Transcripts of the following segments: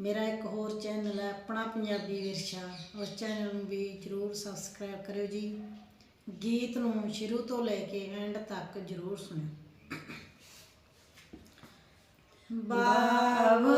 ਮੇਰਾ ਇੱਕ ਹੋਰ ਚੈਨਲ ਹੈ ਆਪਣਾ ਪੰਜਾਬੀ ਵਿਰਸਾ। ਉਸ ਚੈਨਲ ਨੂੰ ਵੀ ਜਰੂਰ ਸਬਸਕ੍ਰਾਈਬ ਕਰਿਓ ਜੀ। ਗੀਤ ਨੂੰ ਸ਼ੁਰੂ ਤੋਂ ਲੈ ਕੇ ਐਂਡ ਤੱਕ ਜਰੂਰ ਸੁਣਿਓ। ਬਾਬਲ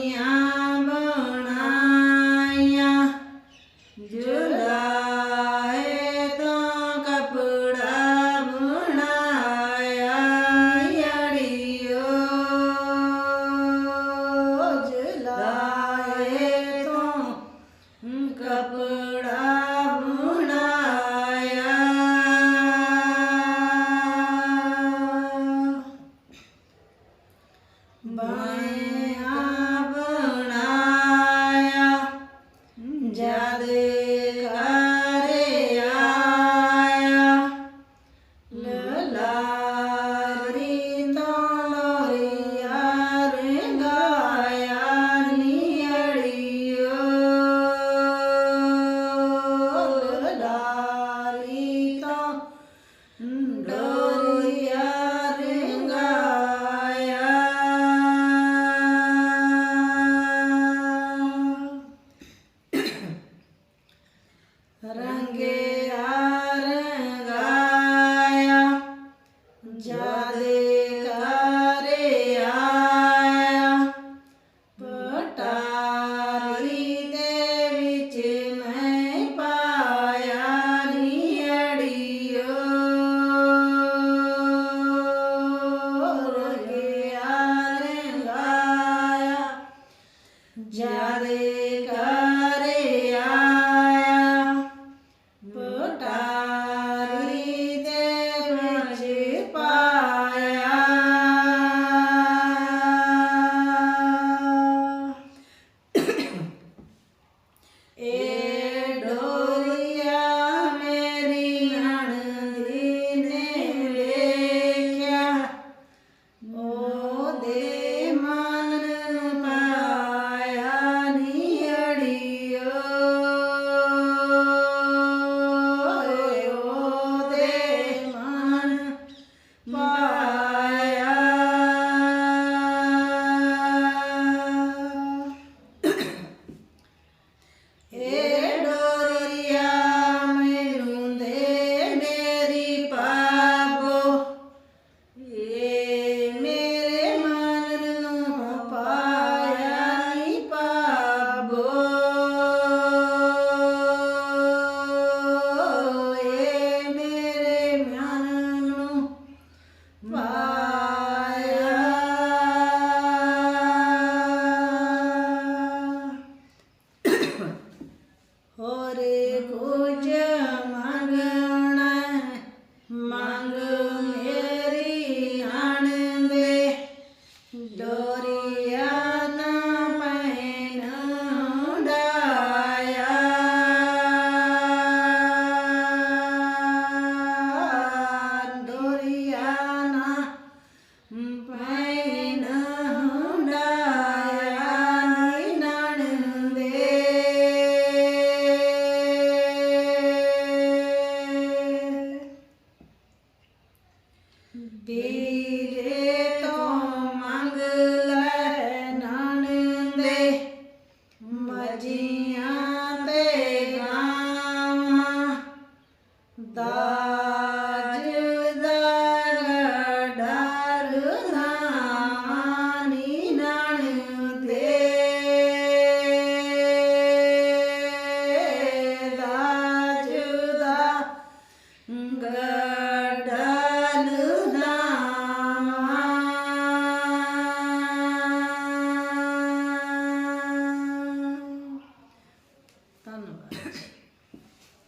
ਰੰਗੇ ਰੰਗਾਇਆ ਜਦ ਕਰੇ ਆਇਆ। ਪਟਾਰੀ ਦੇ ਵਿੱਚ ਮੈਂ ਪਾਇਆ ਨੀੜਿਓ ਰੰਗੇ ਰੰਗਾਇਆ ਜਦ ਕਰੇ ਆਇਆ। ਵੀਰੇ ਤੋਂ ਮੰਗ ਲੈ ਨਾਨਦੇ ਮਜੀਆਂ ਤੇ ਗਾਵਾਂ ਦਾਜ ਦਾ ਡਰ ਨਾਨੀ ਨਾਨਦੇ ਦਾਜ ਦਾ ਗੜਨ